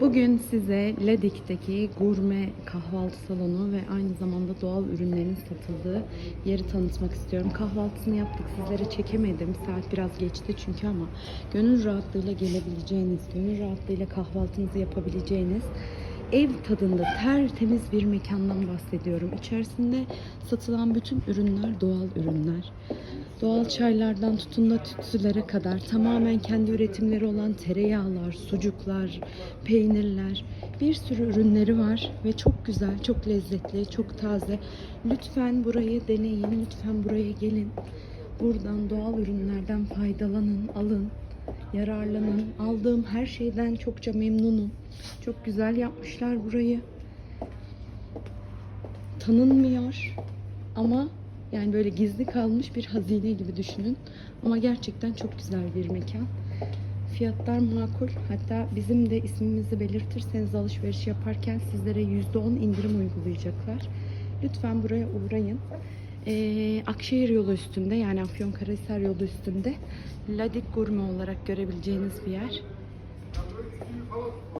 Bugün size Ladik'teki gurme kahvaltı salonu ve aynı zamanda doğal ürünlerin satıldığı yeri tanıtmak istiyorum. Kahvaltısını yaptık sizlere çekemedim. Saat biraz geçti çünkü ama gönül rahatlığıyla gelebileceğiniz, gönül rahatlığıyla kahvaltınızı yapabileceğiniz ev tadında tertemiz bir mekandan bahsediyorum. İçerisinde satılan bütün ürünler doğal ürünler. Doğal çaylardan tutun da tütsülere kadar tamamen kendi üretimleri olan tereyağlar, sucuklar, peynirler, bir sürü ürünleri var ve çok güzel, çok lezzetli, çok taze. Lütfen burayı deneyin, lütfen buraya gelin. Buradan doğal ürünlerden faydalanın, alın, yararlanın. Aldığım her şeyden çokça memnunum. Çok güzel yapmışlar burayı. Tanınmıyor ama yani böyle gizli kalmış bir hazine gibi düşünün. Ama gerçekten çok güzel bir mekan. Fiyatlar makul. Hatta bizim de ismimizi belirtirseniz alışveriş yaparken sizlere %10 indirim uygulayacaklar. Lütfen buraya uğrayın. Ee, Akşehir yolu üstünde yani Afyonkarahisar yolu üstünde Ladik Gurme olarak görebileceğiniz bir yer.